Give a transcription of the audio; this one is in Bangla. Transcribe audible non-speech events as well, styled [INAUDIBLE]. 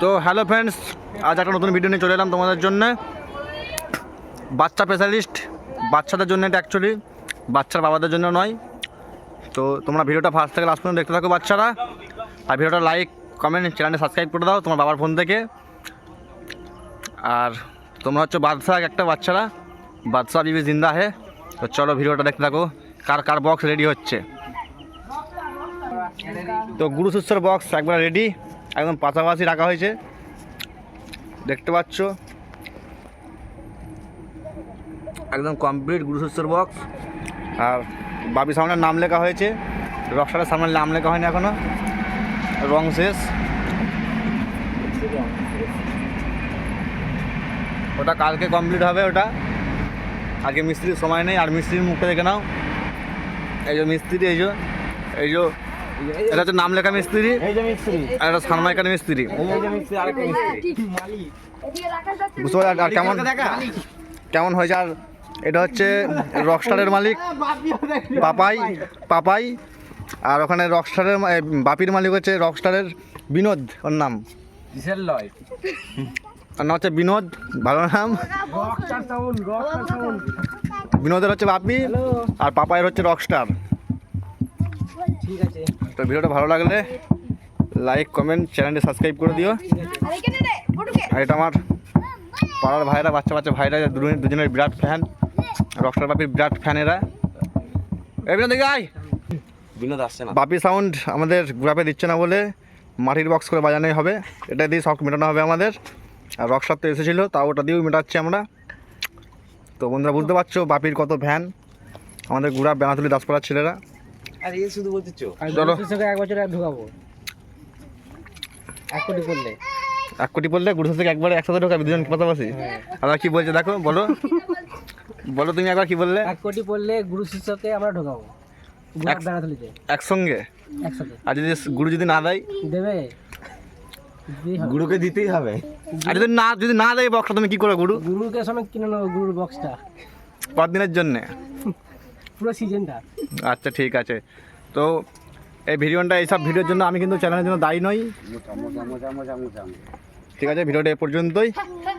তো হ্যালো ফ্রেন্ডস, আজ একটা নতুন ভিডিও নিয়ে চলে এলাম তোমাদের জন্য। বাচ্চা স্পেশালিস্ট বাচ্চাদের জন্য এটা অ্যাকচুয়ালি বাচ্চার বাবাদের জন্য নয়। তো তোমরা ভিডিওটা ফার্স্ট থেকে লাস্ট পর্যন্ত দেখতে থাকো বাচ্চারা। আর ভিডিওটা লাইক কমেন্ট চ্যানেলটা সাবস্ক্রাইব করে দাও তোমার বাবার ফোন থেকে। আর তোমরা হচ্ছে বাদশাহ একটা বাচ্চারা, বাদশাহ বিবি জিন্দা হে। তো চলো ভিডিওটা দেখতে থাকো, কার কার বক্স রেডি হচ্ছে। তো গুরু সুস্থর বক্স একবার রেডি একদম পাশাপাশি রাখা হয়েছে। দেখতে পাচ্ছ? একদম কমপ্লিট গুরু সুস্থর বক্স আর বাবি সামনের নাম লেখা হয়েছে। রকসারের সামনের নাম লেখা হয়নি এখনও। রং শেষ। ওটা কালকে কমপ্লিট হবে ওটা। আজকে মিস্ত্রির সময় নেই, আর মিস্ত্রির মুখটা দেখে নাও। এই যে মিস্ত্রি, এই যে এই যে এটা হচ্ছে নাম লেখা মিস্ত্রি আর এটা সানমাইকার মিস্ত্রি। এই যে মিস্ত্রি আরেকটা মিস্ত্রি। বুঝতে পারছি আর কেমন কেমন হয়েছে? আর এটা হচ্ছে রকস্টারের মালিক পাপাই পাপাই। আর ওখানে রকস্টারের বাপির মালিক হচ্ছে রকস্টারের বিনোদ ওর নাম। লয়? নাম হচ্ছে বিনোদ ভালো নাম। বিনোদের হচ্ছে বাপি আর পাপাইয়ের হচ্ছে রকস্টার ঠিক আছে। তো ভিডিওটা ভালো লাগলে লাইক কমেন্ট চ্যানেলটি সাবস্ক্রাইব করে দিও। আর এটা আমার পাড়ার ভাইরা বাচ্চা বাচ্চা ভাইরা দুজনের দুজনের বিরাট ফ্যান রকস্টার বাপির বিরাট ফ্যান এরা এই বিনোদ বিনোদ আসছে না। বাপি সাউন্ড আমাদের গ্রাপে দিচ্ছে না বলে মাটির বক্স করে বাজানোই হবে। এটা দিয়ে শখ মেটানো হবে আমাদের। আর রকস্টার তো এসেছিল তাও ওটা দিয়েও মেটাচ্ছি আমরা। তো বন্ধুরা বুঝতে পারছ বাপির কত ভ্যান আমাদের গুড়া বেনাতুলি দাসপাড়ার ছেলেরা। আর এই শুধু বলতে চো চলো। এক বছর ঢুকাবো। এক কোটি করলে এক কোটি বললে গুরু থেকে একবারে একসাথে ঢোকাবে দুজন পাশাপাশি? আবার কি বলছে দেখো বলো। বলো তুমি একবার কি বললে? এক কোটি পড়লে গুরু শিষ্যকে আমরা ঢোকাবো। একসঙ্গে? আর যদি গুরু যদি না দেয়? দেবে? গুরুকে দিতেই হবে। আর যদি না যদি না দেয় বক্সটা তুমি কি করো গুরু? গুরুকে সঙ্গে কিনে নেব গুরুর বক্সটা। কদিনের জন্যে? পুরো সিজনটা আচ্ছা ঠিক আছে। তো এই ভিডিওটা এইসব ভিডিওর জন্য আমি কিন্তু চ্যানেলের জন্য দায়ী নই। ঠিক আছে ভিডিওটা এ পর্যন্তই। [LAUGHS]